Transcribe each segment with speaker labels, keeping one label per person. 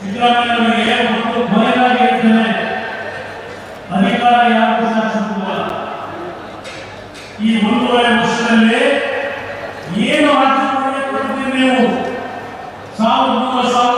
Speaker 1: ಸಿದ್ದರಾಮಯ್ಯನವರಿಗೆ ಮತ್ತು ಕೊನೆಯದಾಗಿ ಹೇಳ್ತೇನೆ, ಅಧಿಕಾರ ಯಾರು ಸಾಧಿಸುತ್ತಿಲ್ಲ ಈ ಒಂದೂವರೆ ವರ್ಷದಲ್ಲಿ ಏನು ಆಚರಣೆ ಕೊಡ್ತೀರಿ ನೀವು? ಸಾವಿರದ ಮೂರು ಸಾವಿರ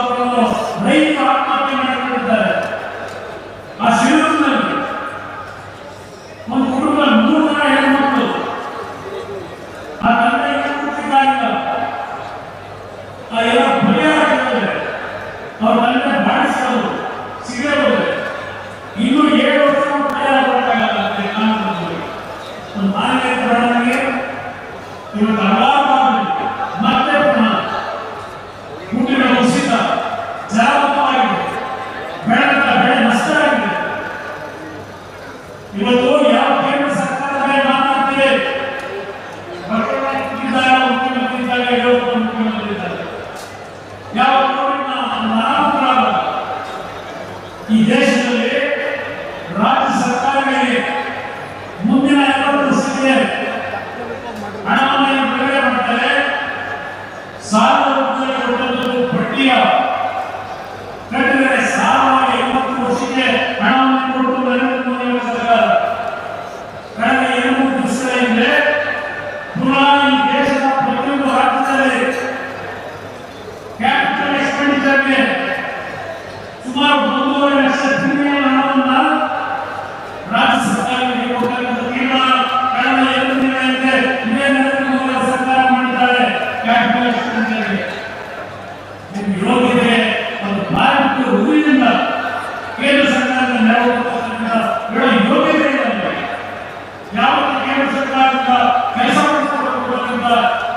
Speaker 1: ಯಾವತ್ತು ಕೇಂದ್ರ ಸರ್ಕಾರದಿಂದ ಕೆಲಸ ಮಾಡಿಸಿಕೊಳ್ಳಬೇಕಂತ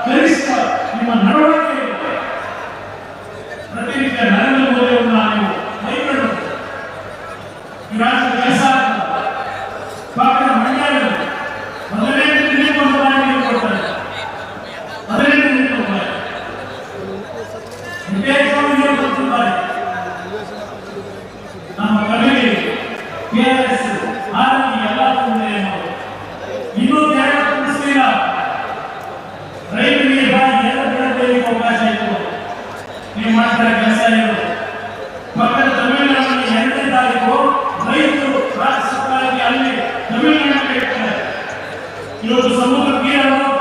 Speaker 1: ಕನಿಷ್ಠ ನಿಮ್ಮ ನಡವಳಿಕೆ ಪ್ರತಿನಿತ್ಯ ನರೇಂದ್ರ ಮೋದಿ ಅವರನ್ನ ನೀವು ಕೈಗೊಳ್ಳಬೇಕು ಈ ರಾಜ್ಯದ ಕೆಲಸ ಪಾಪದ ಮಂಡ್ಯ ಮೊದಲನೇ ದಿನ ಒಂದು ಮಾಡಿ ನೀರು ಕೊಡ್ತಾರೆ ಮೊದಲನೇ ದಿನ ಕೊಡ್ತಾರೆ ವಿದ್ಯಾರ್ಥಿಗಳು ನೀರು ಕೊಡ್ತಿದ್ದಾರೆ ನಮ್ಮ ಕವಿಗೆ K R S Y nuestros alumnos vieron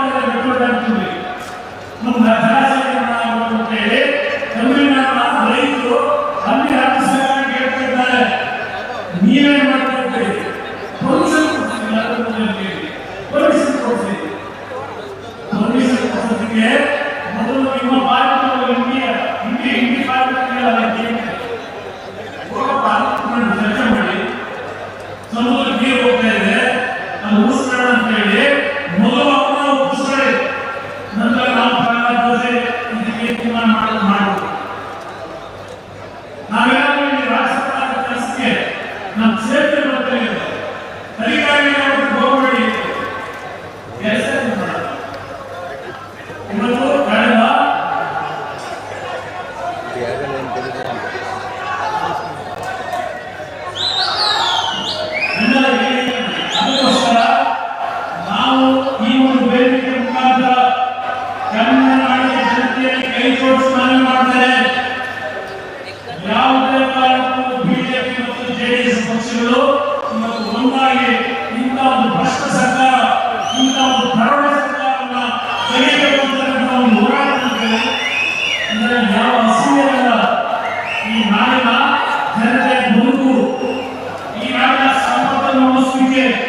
Speaker 1: Kannada ನಾಡಿನ ಜನತೆಯಲ್ಲಿ ಕೈ ಜೋಡಿಸಿ ಮನವಿ ಮಾಡ್ತಾರೆ দিয়ে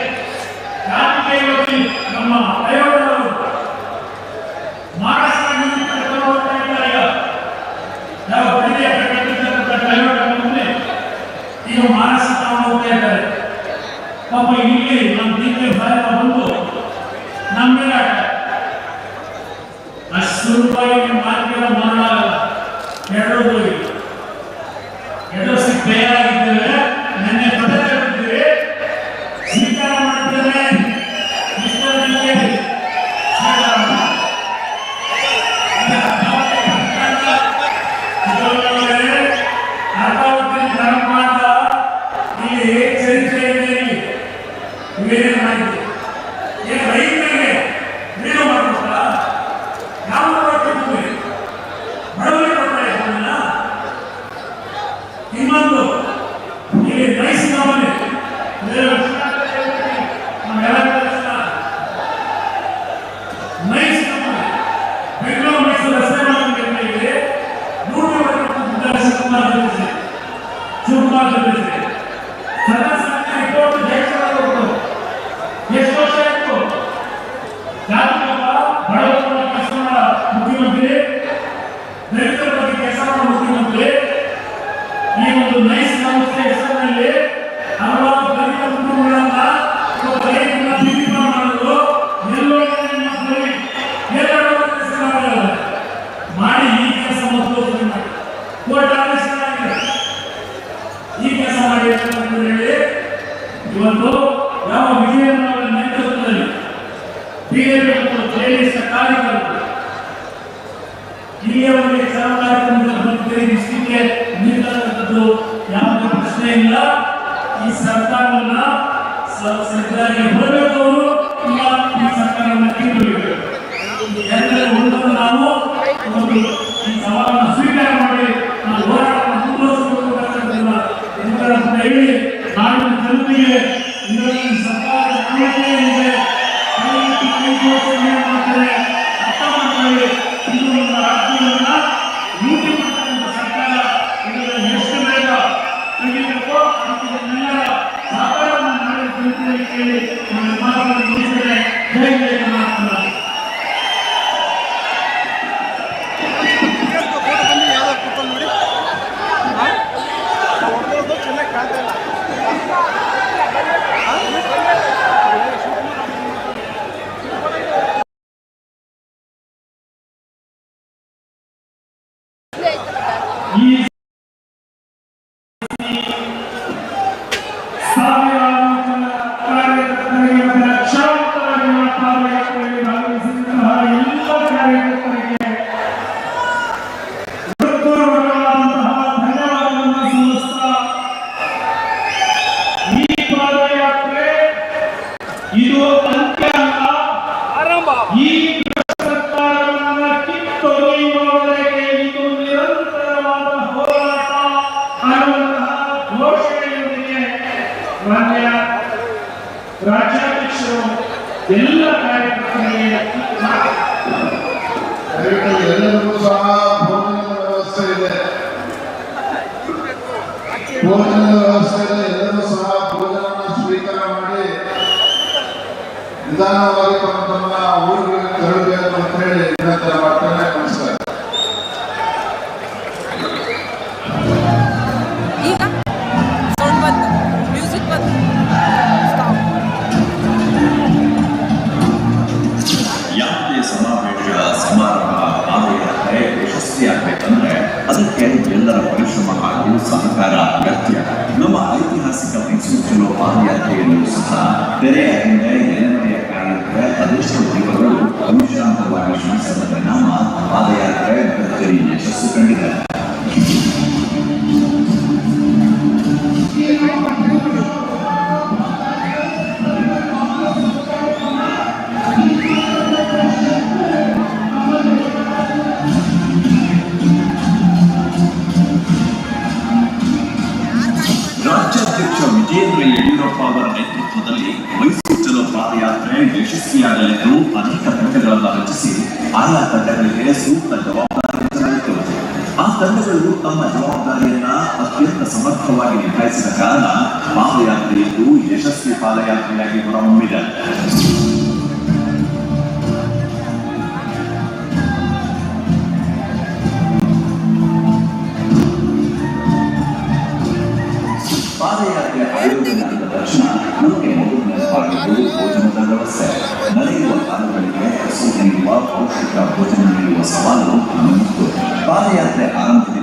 Speaker 1: Yeah. ಇಲ್ಲಿಯವರೆಗೆ ಖರೀದಿಸಲಿಕ್ಕೆ ನೀಡಿದಂಥದ್ದು ಯಾವುದೇ ಪ್ರಶ್ನೆ ಇಲ್ಲ. ಈ ಸರ್ಕಾರವನ್ನ ಸರ್ಕಾರಕ್ಕೆ ಬರಬೇಕು ಅವರು. ಇಲ್ಲ, ಈ ಸರ್ಕಾರವನ್ನು ಕಿತ್ತಬೇಕು ಯಾಕಂದ್ರೆ ಒಂದು ನಾವು ಒಂದು ಈ ಸವಾಲನ್ನು ಸ್ವೀಕಾರ ಮಾಡಿ
Speaker 2: ಎಲ್ಲರಿಗೂ ಸಹ ಭೋಜನದ ವ್ಯವಸ್ಥೆ ಇದೆ. ಭೋಜನದ ವ್ಯವಸ್ಥೆ ಇದೆ. ಎಲ್ಲರೂ ಸಹ ಭೋಜನವನ್ನು ಸ್ವೀಕಾರ ಮಾಡಿ ನಿಧಾನವಾಗಿ ತಮ್ಮ ತಮ್ಮ ಊರಿಗೆ
Speaker 3: perene, né? ತಂಡಗಳನ್ನು ರಚಿಸಿ ಆಯಾ ತಂಡಗಳಿಗೆ ಸೂಕ್ತ ಜವಾಬ್ದಾರಿ ಆ ತಂಡಗಳು ತಮ್ಮ ಜವಾಬ್ದಾರಿಯನ್ನ ಅತ್ಯಂತ ಸಮರ್ಥವಾಗಿ ನಿಭಾಯಿಸಿದ ಕಾರಣ ಪಾದಯಾತ್ರೆಯು ಯಶಸ್ವಿ ಪಾದಯಾತ್ರೆಯಾಗಿ ಹೊರಹೊಮ್ಮಿದೆ. ಪಾದಯಾತ್ರೆ ಆಯೋಜನೆ ಆದ ತಕ್ಷಣ ನಮಗೆ ಪೌಷ್ಟಿಕ ಭೋಜನ ನೀಡುವ ಸವಾಲು ಪಾದಯಾತ್ರೆ ಆರಂಭ.